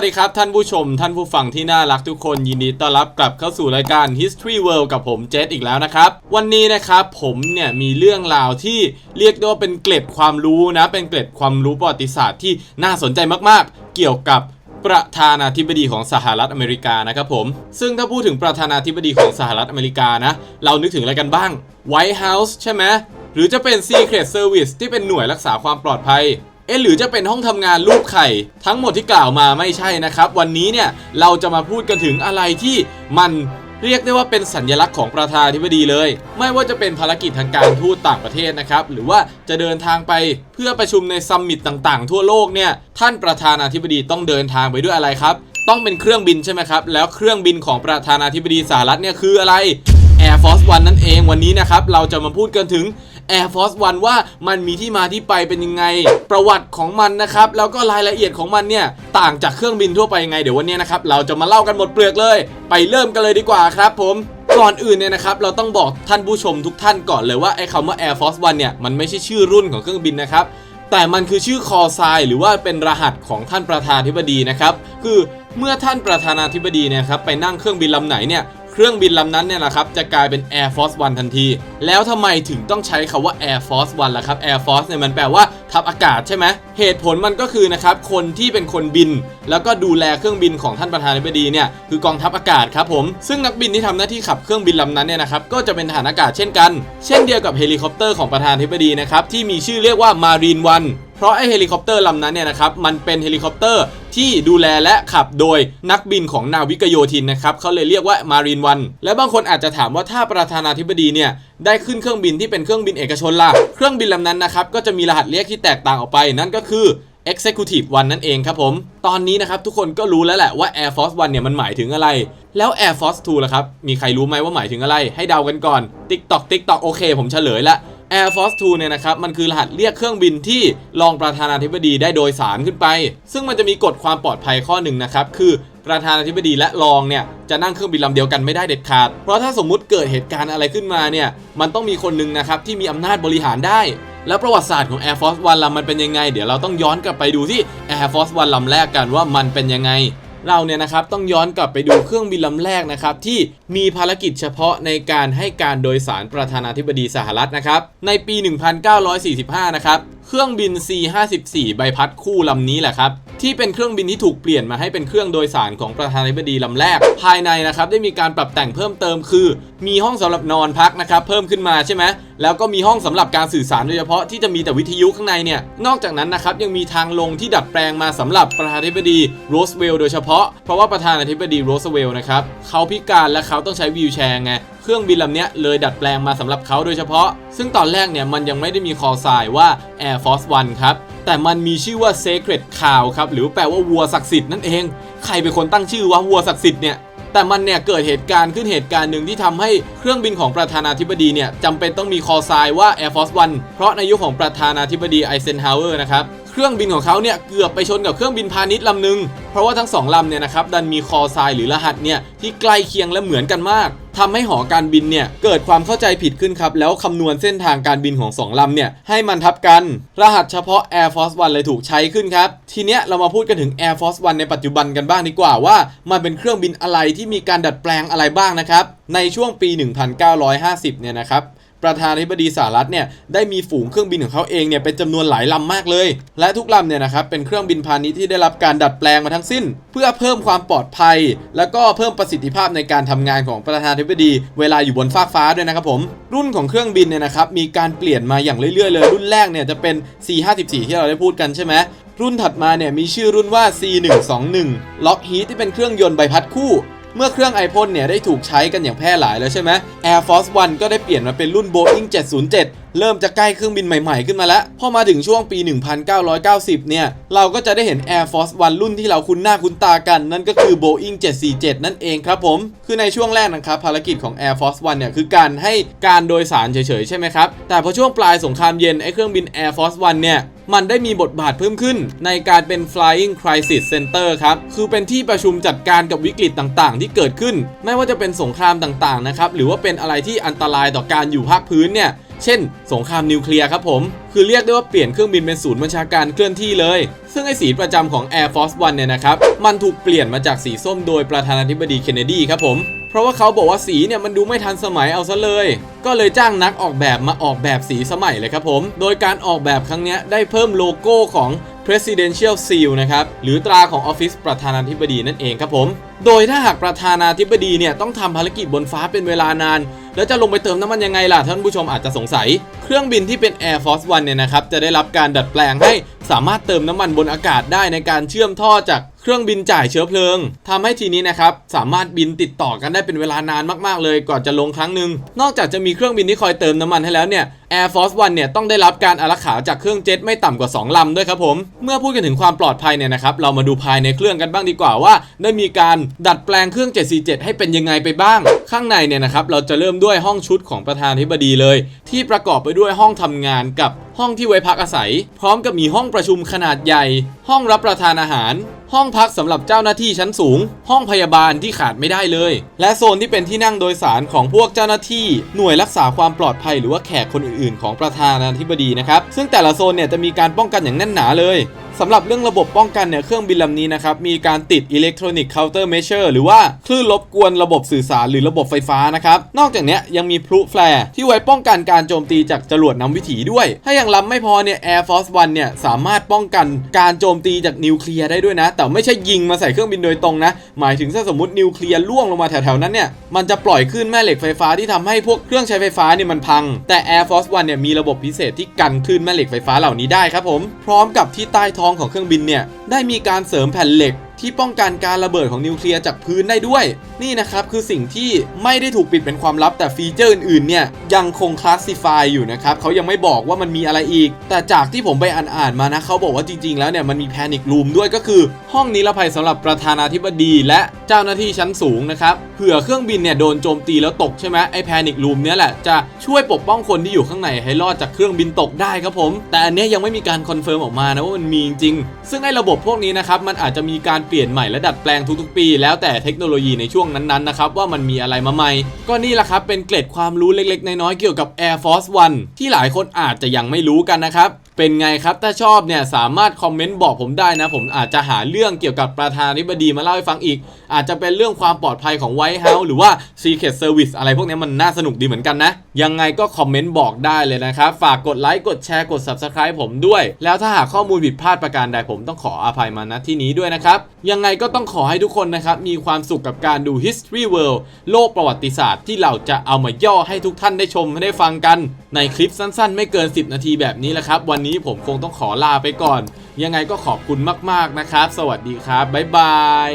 วัสดีครับท่านผู้ชม ท่านผู้ฟังที่น่ารักทุกคนยินดีต้อนรับกลับเข้าสู่รายการ History World กับผมเจษอีกแล้วนะครับ วันนี้นะครับผมเนี่ยมีเรื่องราวที่เรียกได้ว่าเป็นเกล็ดความรู้นะ เป็นเกล็ดความรู้ประวัติศาสตร์ที่น่าสนใจมากๆ เกี่ยวกับประธานาธิบดีของสหรัฐอเมริกานะครับผม ซึ่งถ้าพูดถึงประธานาธิบดีของสหรัฐอเมริกานะ เรานึกถึงอะไรกันบ้าง White House ใช่ไหมหรือจะเป็น Secret Service ที่เป็นหน่วยรักษาความปลอดภัย เอ๊ะหรือจะเป็นห้องทำงานรูปไข่ ทั้งหมดที่กล่าวมาไม่ใช่นะครับ วันนี้เนี่ยเราจะมาพูดกันถึงอะไรที่มันเรียกได้ว่าเป็นสัญลักษณ์ของประธานาธิบดีเลย ไม่ว่าจะเป็นภารกิจทางการทูตต่างประเทศนะครับ หรือว่าจะเดินทางไปเพื่อประชุมในซัมมิตต่างๆ ทั่วโลกเนี่ยท่านประธานาธิบดีต้องเดินทางไปด้วยอะไรครับ ต้องเป็นเครื่องบินใช่ไหมครับ แล้วเครื่องบินของประธานาธิบดีสหรัฐเนี่ยคืออะไร Air Force One นั่นเองวันนี้นะครับ เราจะมาพูดกันถึง Air Force One ว่ามันมีที่มาที่ไปเป็นยังไง ประวัติของมันนะครับ แล้วก็รายละเอียดของมันเนี่ย ต่างจากเครื่องบินทั่วไปยังไง เดี๋ยววันนี้นะครับ เราจะมาเล่ากันหมดเปลือกเลย ไปเริ่มกันเลยดีกว่าครับผมก่อนอื่นเนี่ยนะครับเราต้องบอกท่านผู้ชมทุกท่านก่อนเลยว่าไอ้คำว่า Air Force One เนี่ยมันไม่ใช่ชื่อรุ่นของเครื่องบินนะครับแต่มันคือชื่อคอไซหรือว่าเป็นรหัสของท่านประธานาธิบดีนะครับ คือเมื่อท่านประธานาธิบดีเนี่ยครับไปนั่งเครื่องบินลำไหนเนี่ย เครื่องบินลำนั้นเนี่ยนะครับจะกลายเป็น Air Force One ทันที แล้วทำไมถึงต้องใช้คาว่า Air Force One ล่ะครับ Air Force เนี่ยมันแปลว่าทัพอากาศใช่ไหมเหตุผลมันก็คือนะครับคนที่เป็นคนบิน แล้วก็ดูแลเครื่องบินของท่านประธานาธิบดีเนี่ยคือกองทัพอากาศครับผมซึ่งนักบินที่ทำหน้าที่ขับเครื่องบินลำนั้นเนี่ยนะครับก็จะเป็นทหารอากาศเช่นกัน เช่นเดียวกับเฮลิคอปเตอร์ของประธานาธิบดีนะครับที่มีชื่อเรียกว่า Marine One เพราะไอเฮลิคอปเตอร์ลำนั้นเนี่ยนะครับมันเป็นเฮลิคอปเตอร์ที่ดูแลและขับโดยนักบินของนาวิกโยธินนะครับเขาเลยเรียกว่า Marine One และบางคนอาจจะถามว่าถ้าประธานาธิบดีเนี่ยได้ขึ้นเครื่องบินที่เป็นเครื่องบินเอกชนล่ะเครื่องบินลำนั้นนะครับก็จะมีรหัสเรียกที่แตกต่างออกไปนั่นก็คือ Executive One นั่นเองครับผม ตอนนี้นะครับทุกคนก็รู้แล้วแหละว่า Air Force One เนี่ยมันหมายถึงอะไร แล้ว Air Force 2 ล่ะครับ มีใครรู้ไหมว่าหมายถึงอะไร ให้เดากันก่อน TikTok TikTok โอเค ผมเฉลยละ Air Force 2 เนี่ยนะครับมันคือรหัสเรียกเครื่องบินที่รองประธานาธิบดีได้โดยสารขึ้นไป ซึ่งมันจะมีกฎความปลอดภัยข้อหนึ่งนะครับคือประธานาธิบดีและรองเนี่ยจะนั่งเครื่องบินลำเดียวกันไม่ได้เด็ดขาด เพราะถ้าสมมุติเกิดเหตุการณ์อะไรขึ้นมาเนี่ยมันต้องมีคนหนึ่งนะครับที่มีอำนาจบริหารได้ แล้วประวัติศาสตร์ของ Air Force One ลำมันเป็นยังไง เดี๋ยวเราต้องย้อนกลับไปดูที่ Air Force One ลำแรกกันว่ามันเป็นยังไง เราเนี่ยนะครับต้องย้อนกลับไปดูเครื่องบินลำแรกนะครับที่มีภารกิจเฉพาะในการให้การโดยสารประธานาธิบดีสหรัฐนะครับในปี 1945 นะครับเครื่องบิน C-54 ใบพัดคู่ลำนี้แหละครับ ที่เป็นเครื่องบินที่ถูกเปลี่ยนมาให้เป็นเครื่องโดยสารของประธานาธิบดีลำแรก ภายในนะครับได้มีการปรับแต่งเพิ่มเติมคือ มีห้องสำหรับนอนพักนะครับเพิ่มขึ้นมาใช่ไหมแล้วก็มีห้องสำหรับการสื่อสารโดยเฉพาะที่จะมีแต่วิทยุข้างในเนี่ยนอกจากนั้นนะครับยังมีทางลงที่ดัดแปลงมาสำหรับประธานาธิบดีโรสเวลล์โดยเฉพาะเพราะว่าประธานาธิบดีโรสเวลล์นะครับเขาพิการและเขาต้องใช้วีลแชร์ไงเครื่องบินลำเนี้ยเลยดัดแปลงมาสำหรับเขาโดยเฉพาะ ซึ่งตอนแรกเนี่ยมันยังไม่ได้มีคอไซน์ว่า Air Force One ครับ แต่มันมีชื่อว่า Sacred Cow ครับหรือแปลว่าวัวศักดิ์สิทธิ์นั่นเอง ใครเป็นคนตั้งชื่อว่าวัวศักดิ์สิทธิ์เนี่ยแต่มันเนี่ยเกิดเหตุการณ์ขึ้นเหตุการณ์หนึ่งที่ทำให้เครื่องบินของประธานาธิบดีเนี่ยจำเป็นต้องมีคอไซว่า Air Force One เพราะในยุคของประธานาธิบดีไอเซนฮาวเวอร์นะครับ ครื่องบินของเขาเนี่ยเกือบไปชนกับเครื่องบินพาณิชย์ลำหนึ่งเพราะว่าทั้งสองลำเนี่ยนะครับดันมีคอไซน์หรือรหัสเนี่ยที่ใกล้เคียงและเหมือนกันมากทำให้หอการบินเนี่ยเกิดความเข้าใจผิดขึ้นครับแล้วคำนวณเส้นทางการบินของสองลำเนี่ยให้มันทับกัน รหัสเฉพาะ Air Force One เลยถูกใช้ขึ้นครับ ทีเนี้ยเรามาพูดกันถึง Air Force One ในปัจจุบันกันบ้างดีกว่าว่า มันเป็นเครื่องบินอะไรที่มีการดัดแปลงอะไรบ้างนะครับในช่วงปี 1950 เนี่ยนะครับ ประธานาธิบดีสหรัฐเนี่ยได้มีฝูงเครื่องบินของเขาเองเนี่ยเป็นจำนวนหลายลำมากเลย และทุกลำเนี่ยนะครับเป็นเครื่องบินพาณิชย์ที่ได้รับการดัดแปลงมาทั้งสิ้น เพื่อเพิ่มความปลอดภัย แล้วก็เพิ่มประสิทธิภาพในการทำงานของประธานาธิบดีเวลาอยู่บนฟากฟ้าด้วยนะครับผม รุ่นของเครื่องบินเนี่ยนะครับมีการเปลี่ยนมาอย่างเรื่อยๆเลย รุ่นแรกเนี่ยจะเป็น C54 ที่เราได้พูดกันใช่ไหมรุ่นถัดมาเนี่ยมีชื่อรุ่นว่า C121 Lockheed ที่เป็นเครื่องยนต์ใบพัดคู่ เมื่อเครื่อง iPhone เนี่ยได้ถูกใช้กันอย่างแพร่หลายแล้วใช่ไหม Air Force One ก็ได้เปลี่ยนมาเป็นรุ่น Boeing 707เริ่มจะใกล้เครื่องบินใหม่ๆขึ้นมาแล้ว พอมาถึงช่วงปี 1990 เนี่ย เราก็จะได้เห็น Air Force One รุ่นที่เราคุ้นหน้าคุ้นตากัน นั่นก็คือ Boeing 747 นั่นเองครับผม คือในช่วงแรกนะครับภารกิจของ Air Force One เนี่ยคือการให้การโดยสารเฉยๆ ใช่ไหมครับ แต่พอช่วงปลายสงครามเย็นไอ้เครื่องบิน Air Force One เนี่ยมันได้มีบทบาทเพิ่มขึ้นในการเป็น Flying Crisis Center ครับ คือเป็นที่ประชุมจัดการกับวิกฤตต่างๆ ที่เกิดขึ้น ไม่ว่าจะเป็นสงครามต่างๆ นะครับ หรือว่าเป็นอะไรที่อันตรายต่อการอยู่ภาคพื้นเนี่ย เช่น สงครามนิวเคลียร์ครับผม คือเรียกได้ว่าเปลี่ยนเครื่องบินเป็นศูนย์บัญชาการเคลื่อนที่เลย ซึ่งไอสีประจำของ Air Force One เนี่ยนะครับ มันถูกเปลี่ยนมาจากสีส้มโดยประธานาธิบดีเคนเนดีครับผม เพราะว่าเขาบอกว่าสีเนี่ยมันดูไม่ทันสมัยเอาซะเลย ก็เลยจ้างนักออกแบบมาออกแบบสีสมัยเลยครับผม โดยการออกแบบครั้งนี้ได้เพิ่มโลโก้ของ Presidential Seal นะครับ หรือตราของออฟฟิศประธานาธิบดีนั่นเองครับผม โดยถ้าหากประธานาธิบดีเนี่ยต้องทำภารกิจบนฟ้าเป็นเวลานาน แล้วจะลงไปเติมน้ำมันยังไงล่ะท่านผู้ชมอาจจะสงสัย เครื่องบินที่เป็น Air Force One เนี่ยนะครับจะได้รับการดัดแปลงให้สามารถเติมน้ำมันบนอากาศได้ในการเชื่อมท่อจากเครื่องบินจ่ายเชื้อเพลิงทำให้ทีนี้นะครับสามารถบินติดต่อกันได้เป็นเวลานานมากๆเลยก่อนจะลงครั้งหนึ่งนอกจากจะมีเครื่องบินที่คอยเติมน้ำมันให้แล้วเนี่ย Air Force One เนี่ยต้องได้รับการอารักขาจากเครื่องเจ็ตไม่ต่ำกว่า 2ลำด้วยครับผม เมื่อพูดกันถึงความปลอดภัยเนี่ยนะครับเรามาดูภายในเครื่องกันบ้างดีกว่าว่า ได้มีการดัดแปลงเครื่อง 747 ให้เป็นยังไงไปบ้าง ข้างในเนี่ยนะครับเราจะเริ่มด้วยห้องชุดของประธานธิบดีเลย ที่ประกอบไปด้วยห้องทำงานกับห้องที่ไว้พักอาศัย พร้อมกับมีห้องประชุมขนาดใหญ่ ห้องรับประทานอาหาร ห้องพักสำหรับเจ้าหน้าที่ชั้นสูง ห้องพยาบาลที่ขาดไม่ได้เลย และโซนที่เป็นที่นั่งโดยสารของพวกเจ้าหน้าที่ หน่วยรักษาความปลอดภัยหรือว่าแขกคนอื่นๆ ของประธานาธิบดีนะครับซึ่งแต่ละโซนเนี่ยจะมีการป้องกันอย่างแน่นหนาเลย สำหรับเรื่องระบบป้องกันเนี่ยเครื่องบินลำนี้นะครับมีการติด Electronic Counter Measure หรือว่าคลื่นรบกวนระบบสื่อสารหรือระบบไฟฟ้านะครับนอกจากนี้ยังมีพลุแฟร์ที่ไว้ป้องกันการโจมตีจากจรวดนำวิถีด้วย ถ้ายังล้ำไม่พอเนี่ย Air Force One เนี่ยสามารถป้องกันการโจมตีจากนิวเคลียร์ได้ด้วยนะ แต่ไม่ใช่ยิงมาใส่เครื่องบินโดยตรงนะ หมายถึงถ้าสมมตินิวเคลียร์ล่วงลงมาแถวๆนั้นเนี่ยมันจะปล่อยขึ้นแม่เหล็กไฟฟ้าที่ทำให้พวกเครื่องใช้ไฟฟ้าเนี่ยมันพัง แต่ Air Force One เนี่ยมีระบบพิเศษที่กันคลื่นแม่เหล็กไฟฟ้าเหล่านี้ได้ครับผมพร้อมกับที่ใต้ท้องของเครื่องบินเนี่ยได้มีการเสริมแผ่นเหล็ก ที่ป้องกันการระเบิดของนิวเคลียร์จากพื้นได้ด้วย นี่นะครับคือสิ่งที่ไม่ได้ถูกปิดเป็นความลับแต่ฟีเจอร์อื่นๆเนี่ยยังคงคลาสสิฟายอยู่นะครับเขายังไม่บอกว่ามันมีอะไรอีก แต่จากที่ผมไปอ่านๆมานะเขาบอกว่าจริงๆ แล้วเนี่ยมันมีแพนิครูมด้วยก็คือห้องนิรภัยสำหรับประธานาธิบดีและเจ้าหน้าที่ชั้นสูงนะครับเผื่อเครื่องบินเนี่ยโดนโจมตีแล้วตกใช่ไหมไอแพนิครูมเนี่ยแหละจะช่วยปกป้องคนที่อยู่ข้างในให้รอดจากเครื่องบินตกได้ครับผม แต่อันนี้ยังไม่มีการคอนเฟิร์มออกมานะว่ามันมีจริงๆซึ่งไอระบบพวกนี้นะครับมันอาจจะมีการเปลี่ยนใหม่และดัดแปลงทุกๆปี แล้วแต่เทคโนโลยีในช่วงนั้นๆนะครับว่ามันมีอะไรมาใหม่ ก็นี่แหละครับเป็นเกร็ดความรู้เล็กๆ น้อยๆเกี่ยวกับ Air Force One ที่หลายคนอาจจะยังไม่รู้กันนะครับ เป็นไงครับ ถ้าชอบเนี่ยสามารถคอมเมนต์บอกผมได้นะ ผมอาจจะหาเรื่องเกี่ยวกับประธานาธิบดีมาเล่าให้ฟังอีก อาจจะเป็นเรื่องความปลอดภัยของ White House หรือว่า Secret Service อะไรพวกนี้มันน่าสนุกดีเหมือนกันนะ ยังไงก็คอมเมนต์บอกได้เลยนะครับ ฝากกดไลค์กดแชร์กด Subscribe ผมด้วย แล้วถ้าหากข้อมูลผิดพลาดประการใดผมต้องขออภัยมาณที่นี้ด้วยนะครับยังไงก็ต้องขอให้ทุกคนนะครับมีความสุขกับการดู History World โลกประวัติศาสตร์ที่เราจะเอามาย่อให้ทุกท่านได้ชมได้ฟังกันในคลิปสั้นๆ ไม่เกิน 10 นาทีแบบนี้แหละครับ วันนี้ผมคงต้องขอลาไปก่อน ยังไงก็ขอบคุณมากๆนะครับ สวัสดีครับบ๊ายบาย